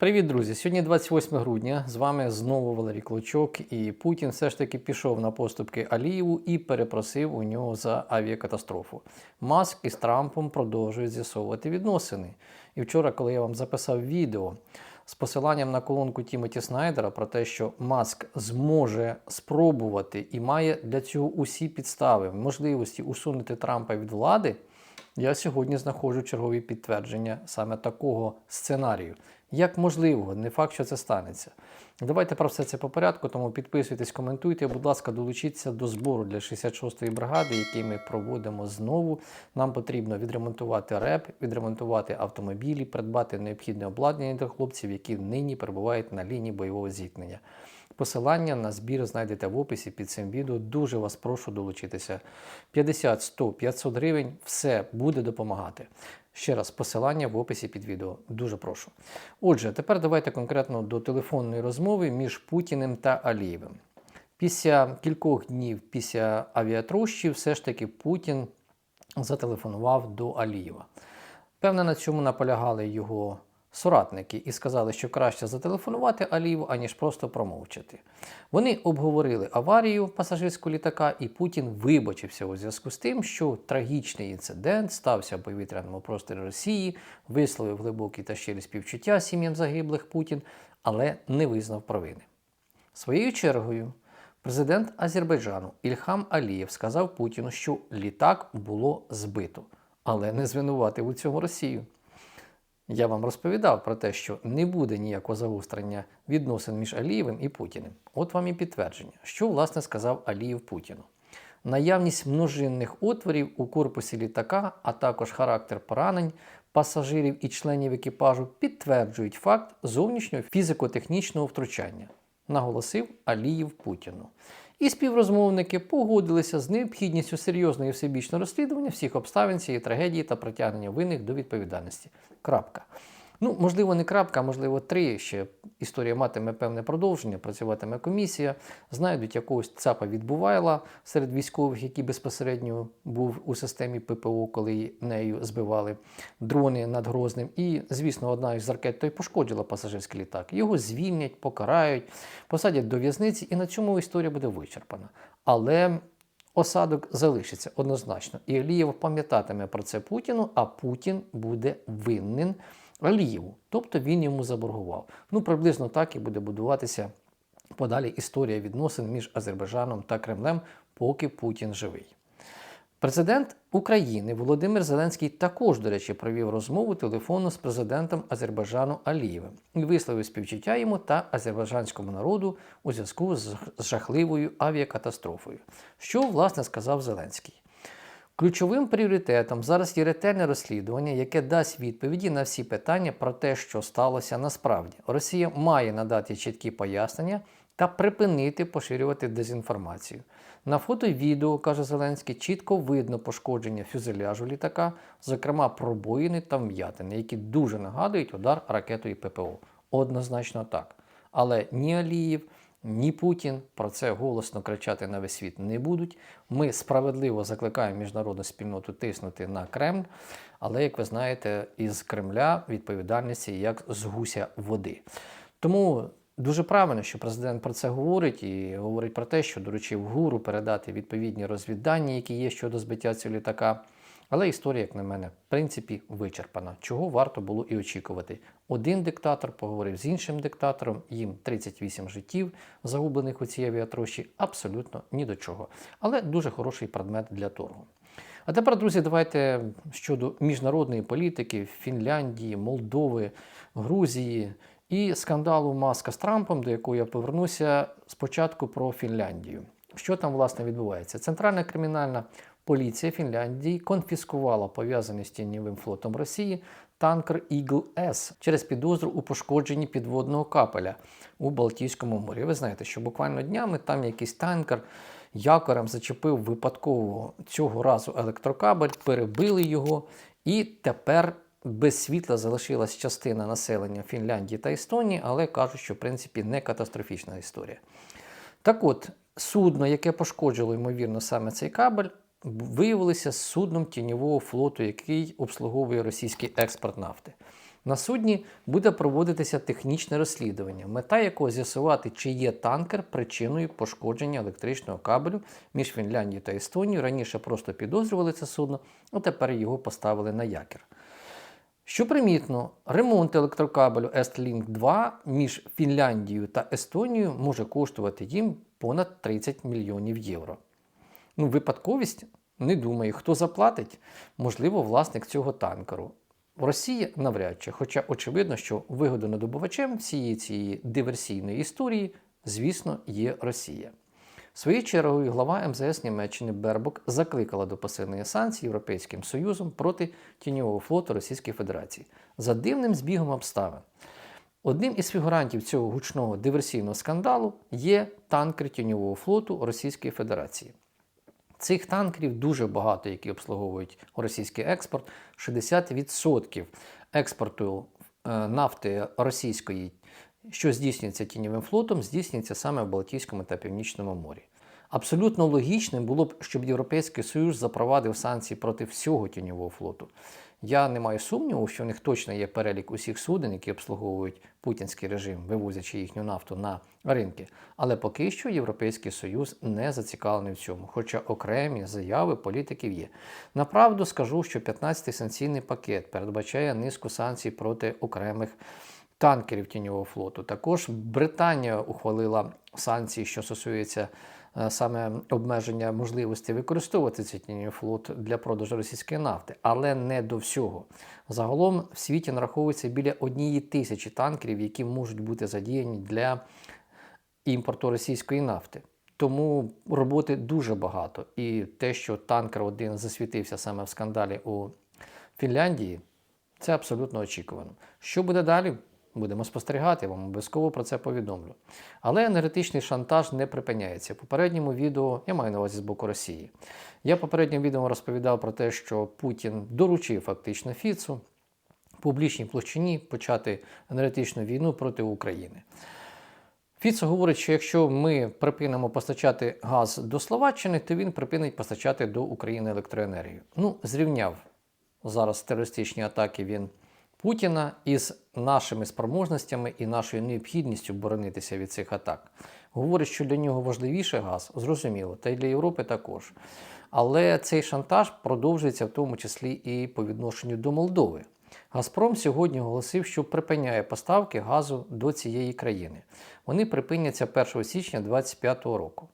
Привіт, друзі! Сьогодні 28 грудня. З вами знову Валерій Клочок. І Путін все ж таки пішов на поступки Алієву і перепросив у нього за авіакатастрофу. Маск із Трампом продовжують з'ясовувати відносини. І вчора, коли я вам записав відео з посиланням на колонку Тімоті Снайдера про те, що Маск зможе спробувати і має для цього усі підстави, можливості усунути Трампа від влади. Я сьогодні знаходжу чергові підтвердження саме такого сценарію. Як можливо, не факт, що це станеться. Давайте про все це по порядку, тому підписуйтесь, коментуйте, будь ласка, долучіться до збору для 66-ї бригади, який ми проводимо знову. Нам потрібно відремонтувати РЕП, відремонтувати автомобілі, придбати необхідне обладнання для хлопців, які нині перебувають на лінії бойового зіткнення. Посилання на збір знайдете в описі під цим відео. Дуже вас прошу долучитися. 50, 100, 500 гривень все буде допомагати. Ще раз, посилання в описі під відео. Дуже прошу. Отже, тепер давайте конкретно до телефонної розмови між Путіним та Алієвим. Після кількох днів після авіатрощі все ж таки Путін зателефонував до Алієва. Певне, на цьому наполягали його соратники і сказали, що краще зателефонувати Алієву, аніж просто промовчати. Вони обговорили аварію пасажирського літака, і Путін вибачився у зв'язку з тим, що трагічний інцидент стався в повітряному просторі Росії, висловив глибокі та щирі співчуття сім'ям загиблих Путін, але не визнав провини. Своєю чергою, президент Азербайджану Ільхам Алієв сказав Путіну, що літак було збито, але не звинуватив у цьому Росію. Я вам розповідав про те, що не буде ніякого загострення відносин між Алієвим і Путіним. От вам і підтвердження, що власне сказав Алієв Путіну. Наявність множинних отворів у корпусі літака, а також характер поранень пасажирів і членів екіпажу підтверджують факт зовнішнього фізико-технічного втручання, наголосив Алієв Путіну. І співрозмовники погодилися з необхідністю серйозного і всебічного розслідування всіх обставин цієї трагедії та притягнення винних до відповідальності. Крапка. Ну, можливо, не крапка, можливо, три. Ще історія матиме певне продовження, працюватиме комісія, знайдуть якогось ЦАПа відбувайла серед військових, який безпосередньо був у системі ППО, коли нею збивали дрони над Грозним. І, звісно, одна із ракет то й пошкодила пасажирський літак. Його звільнять, покарають, посадять до в'язниці, і на цьому історія буде вичерпана. Але осадок залишиться однозначно. І Алієв пам'ятатиме про це Путіну, а Путін буде винен. Алієву, тобто він йому заборгував. Ну, приблизно так і буде будуватися подалі історія відносин між Азербайджаном та Кремлем, поки Путін живий. Президент України Володимир Зеленський також, до речі, провів розмову телефонну з президентом Азербайджану Алієвим і висловив співчуття йому та азербайджанському народу у зв'язку з жахливою авіакатастрофою. Що власне сказав Зеленський? Ключовим пріоритетом зараз є ретельне розслідування, яке дасть відповіді на всі питання про те, що сталося насправді. Росія має надати чіткі пояснення та припинити поширювати дезінформацію. На фото і відео, каже Зеленський, чітко видно пошкодження фюзеляжу літака, зокрема пробоїни та вм'ятини, які дуже нагадують удар ракетою ППО. Однозначно так. Але ні Алієв, ні Путін про це голосно кричати на весь світ не будуть. Ми справедливо закликаємо міжнародну спільноту тиснути на Кремль, але, як ви знаєте, із Кремля відповідальності як з гуся води. Тому дуже правильно, що президент про це говорить і говорить про те, що доручив гуру передати відповідні розвіддані, які є щодо збиття цього літака. Але історія, як на мене, в принципі, вичерпана, чого варто було і очікувати. Один диктатор поговорив з іншим диктатором, їм 38 життів, загублених у цій авіатрощі, абсолютно ні до чого. Але дуже хороший предмет для торгу. А тепер, друзі, давайте щодо міжнародної політики Фінляндії, Молдови, Грузії і скандалу Маска з Трампом, до якого я повернуся спочатку про Фінляндію. Що там власне відбувається? Центральна кримінальна поліція Фінляндії конфіскувала пов'язаний з тіньовим флотом Росії танкер Eagle S через підозру у пошкодженні підводного капеля у Балтійському морі. Ви знаєте, що буквально днями там якийсь танкер якорем зачепив випадково цього разу електрокабель, перебили його, і тепер без світла залишилась частина населення Фінляндії та Естонії, але кажуть, що в принципі не катастрофічна історія. Так от, судно, яке пошкоджило, ймовірно, саме цей кабель, виявилося судном тіньового флоту, який обслуговує російський експорт нафти. На судні буде проводитися технічне розслідування, мета якого з'ясувати, чи є танкер причиною пошкодження електричного кабелю між Фінляндією та Естонією. Раніше просто підозрювали це судно, а тепер його поставили на якір. Що примітно, ремонт електрокабелю Estlink 2 між Фінляндією та Естонією може коштувати їм понад 30 мільйонів євро. Ну, випадковість не думаю, хто заплатить, можливо, власник цього танкеру. Росія навряд чи, хоча очевидно, що вигодонадобувачем всієї цієї диверсійної історії, звісно, є Росія. Своєю чергою глава МЗС Німеччини Бербок закликала до посилення санкцій Європейським Союзом проти тіньового флоту Російської Федерації за дивним збігом обставин. Одним із фігурантів цього гучного диверсійного скандалу є танкер тіньового флоту Російської Федерації. Цих танкерів дуже багато, які обслуговують російський експорт. 60% експорту е, нафти російської, що здійснюється тіньовим флотом, здійснюється саме в Балтійському та Північному морі. Абсолютно логічним було б, щоб Європейський Союз запровадив санкції проти всього тіньового флоту. Я не маю сумніву, що в них точно є перелік усіх суден, які обслуговують путінський режим, вивозячи їхню нафту на ринки. Але поки що Європейський Союз не зацікавлений в цьому, хоча окремі заяви політиків є. Направду скажу, що 15-й санкційний пакет передбачає низку санкцій проти окремих. Танкерів тіньового флоту. Також Британія ухвалила санкції, що стосуються саме обмеження можливості використовувати цей флот для продажу російської нафти, але не до всього. Загалом в світі нараховується біля однієї тисячі танкерів, які можуть бути задіяні для імпорту російської нафти. Тому роботи дуже багато. І те, що танкер один засвітився саме в скандалі у Фінляндії, це абсолютно очікувано. Що буде далі? Будемо спостерігати, вам обов'язково про це повідомлю. Але енергетичний шантаж не припиняється. В попередньому відео я маю на увазі з боку Росії. Я в попередньому відео розповідав про те, що Путін доручив фактично Фіцу в публічній площині почати енергетичну війну проти України. Фіцо говорить, що якщо ми припинимо постачати газ до Словаччини, то він припинить постачати до України електроенергію. Ну, зрівняв зараз терористичні атаки він Путіна із нашими спроможностями і нашою необхідністю боронитися від цих атак. Говорить, що для нього важливіше газ, зрозуміло, та й для Європи також. Але цей шантаж продовжується в тому числі і по відношенню до Молдови. Газпром сьогодні оголосив, що припиняє поставки газу до цієї країни. Вони припиняться 1 січня 2025 року.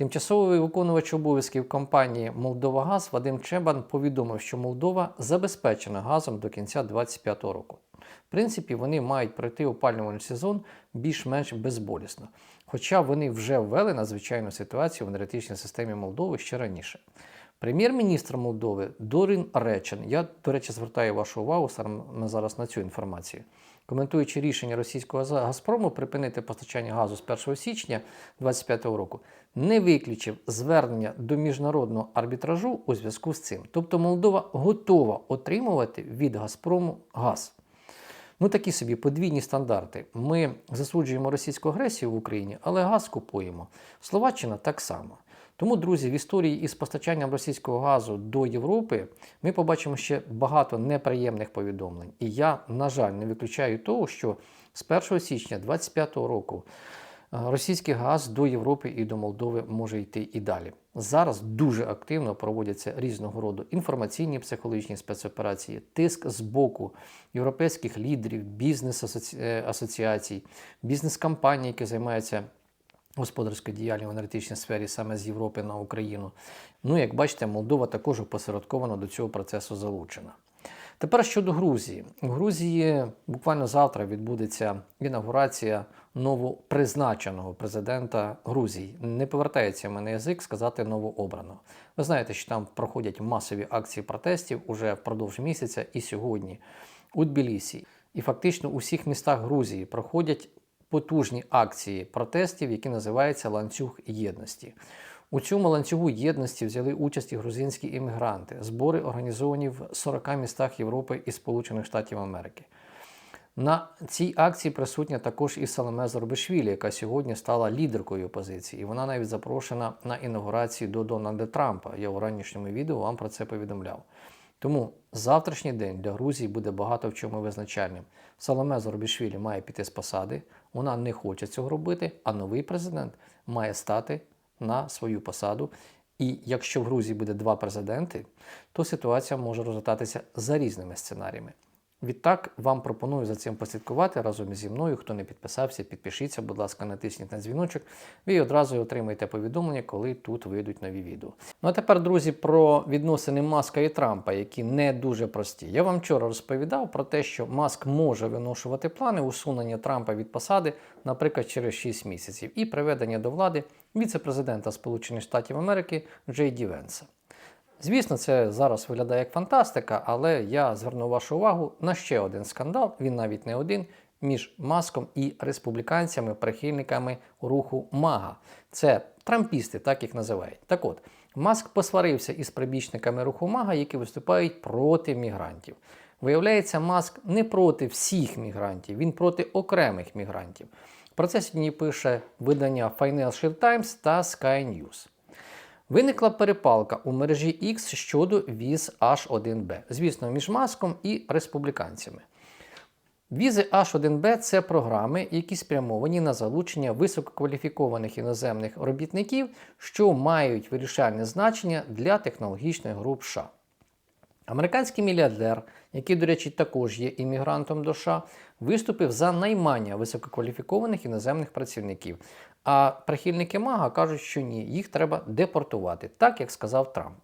Тимчасовий виконувач обов'язків компанії Молдовагаз Вадим Чебан повідомив, що Молдова забезпечена газом до кінця 2025 року. В принципі, вони мають пройти опалювальний сезон більш-менш безболісно, хоча вони вже ввели надзвичайну ситуацію в енергетичній системі Молдови ще раніше. Прем'єр-міністр Молдови Дорін Речен, я, до речі, звертаю вашу увагу саме зараз на цю інформацію. Коментуючи рішення російського Газпрому припинити постачання газу з 1 січня 2025 року, не виключив звернення до міжнародного арбітражу у зв'язку з цим. Тобто Молдова готова отримувати від Газпрому газ. Ну такі собі подвійні стандарти. Ми засуджуємо російську агресію в Україні, але газ купуємо. Словаччина так само. Тому, друзі, в історії із постачанням російського газу до Європи ми побачимо ще багато неприємних повідомлень. І я, на жаль, не виключаю того, що з 1 січня 2025 року е, російський газ до Європи і до Молдови може йти і далі. Зараз дуже активно проводяться різного роду інформаційні психологічні спецоперації, тиск з боку європейських лідерів, бізнес-асоціацій, е, бізнес-компаній, які займаються господарської діяльність в енергетичній сфері саме з Європи на Україну. Ну, як бачите, Молдова також посередковано до цього процесу залучена. Тепер щодо Грузії. У Грузії буквально завтра відбудеться інаугурація новопризначеного президента Грузії. Не повертається мене язик сказати новообраного. Ви знаєте, що там проходять масові акції протестів уже впродовж місяця і сьогодні у Тбілісі. І фактично у всіх містах Грузії проходять потужні акції протестів, які називаються ланцюг єдності. У цьому ланцюгу єдності взяли участь і грузинські іммігранти. Збори організовані в 40 містах Європи і Сполучених Штатів Америки. На цій акції присутня також і Саломе Зорбишвілі, яка сьогодні стала лідеркою опозиції. І вона навіть запрошена на інаугурацію до Дональда Трампа. Я у ранішньому відео вам про це повідомляв. Тому завтрашній день для Грузії буде багато в чому визначальним. Саломе Зорбішвілі має піти з посади, вона не хоче цього робити, а новий президент має стати на свою посаду. І якщо в Грузії буде два президенти, то ситуація може розгортатися за різними сценаріями. Відтак вам пропоную за цим послідкувати разом зі мною. Хто не підписався, підпишіться, будь ласка, натисніть на дзвіночок. Ви одразу отримаєте повідомлення, коли тут вийдуть нові відео. Ну а тепер, друзі, про відносини Маска і Трампа, які не дуже прості. Я вам вчора розповідав про те, що Маск може виношувати плани усунення Трампа від посади, наприклад, через 6 місяців, і приведення до влади віце-президента Сполучених Штатів Америки Джей Ді Венса. Звісно, це зараз виглядає як фантастика, але я зверну вашу увагу на ще один скандал, він навіть не один, між Маском і республіканцями, прихильниками руху Мага. Це трампісти, так їх називають. Так от, Маск посварився із прибічниками руху Мага, які виступають проти мігрантів. Виявляється, Маск не проти всіх мігрантів, він проти окремих мігрантів. Про це сьогодні пише видання Financial Times та Sky News. Виникла перепалка у мережі X щодо віз H1B, звісно, між маском і республіканцями. Візи H1B це програми, які спрямовані на залучення висококваліфікованих іноземних робітників, що мають вирішальне значення для технологічних груп США. Американський мільярдер, який, до речі, також є іммігрантом до США, виступив за наймання висококваліфікованих іноземних працівників. А прихильники Мага кажуть, що ні, їх треба депортувати, так як сказав Трамп.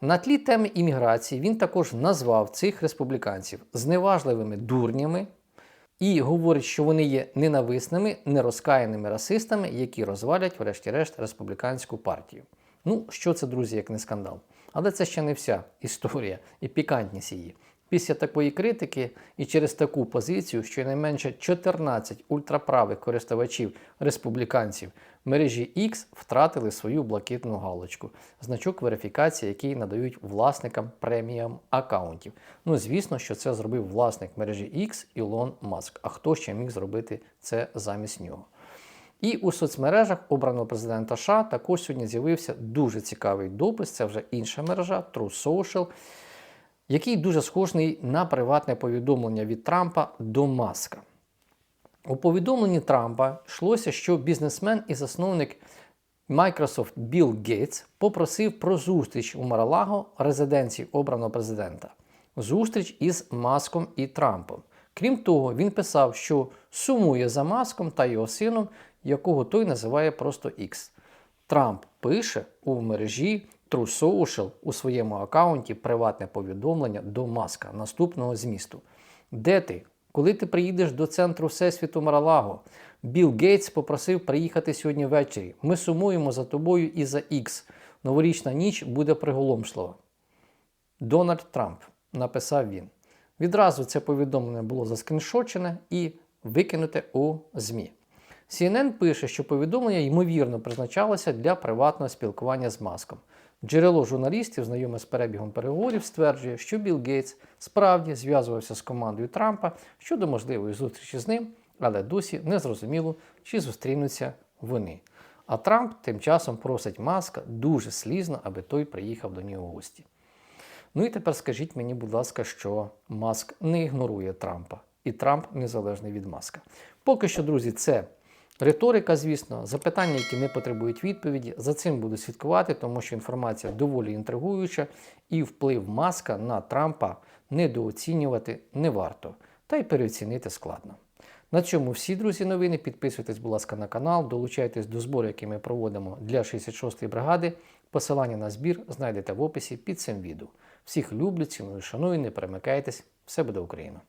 На тлі теми імміграції він також назвав цих республіканців зневажливими дурнями і говорить, що вони є ненависними, нерозкаяними расистами, які розвалять, врешті-решт, республіканську партію. Ну, що це, друзі, як не скандал. Але це ще не вся історія і пікантність її. Після такої критики і через таку позицію щонайменше 14 ультраправих користувачів республіканців мережі X втратили свою блакитну галочку, значок верифікації, який надають власникам преміям аккаунтів. Ну, звісно, що це зробив власник мережі X Ілон Маск. А хто ще міг зробити це замість нього? І у соцмережах обраного президента США також сьогодні з'явився дуже цікавий допис. Це вже інша мережа True Social, який дуже схожий на приватне повідомлення від Трампа до Маска. У повідомленні Трампа йшлося, що бізнесмен і засновник Microsoft Білл Гейтс попросив про зустріч у Маралаго резиденції обраного президента. Зустріч із Маском і Трампом. Крім того, він писав, що сумує за Маском та його сином, якого той називає просто X. Трамп пише у мережі True Social у своєму аккаунті приватне повідомлення до Маска наступного змісту. Де ти? Коли ти приїдеш до центру Всесвіту Маралаго, Білл Гейтс попросив приїхати сьогодні ввечері. Ми сумуємо за тобою і за X. Новорічна ніч буде приголомшлива. Дональд Трамп написав він. Відразу це повідомлення було заскріншочене і викинуте у ЗМІ. CNN пише, що повідомлення ймовірно призначалося для приватного спілкування з маском. Джерело журналістів, знайоме з перебігом переговорів, стверджує, що Білл Гейтс справді зв'язувався з командою Трампа щодо можливої зустрічі з ним, але досі не зрозуміло, чи зустрінуться вони. А Трамп тим часом просить маска дуже слізно, аби той приїхав до нього в гості. Ну і тепер скажіть мені, будь ласка, що Маск не ігнорує Трампа, і Трамп незалежний від Маска. Поки що, друзі, це риторика, звісно, запитання, які не потребують відповіді. За цим буду слідкувати, тому що інформація доволі інтригуюча, і вплив Маска на Трампа недооцінювати не варто, та й переоцінити складно. На цьому всі друзі новини. Підписуйтесь, будь ласка, на канал, долучайтесь до збору, який ми проводимо для 66-ї бригади. Посилання на збір знайдете в описі під цим відео. Всіх люблю, ціную, шаную, не перемикайтесь. Все буде Україна!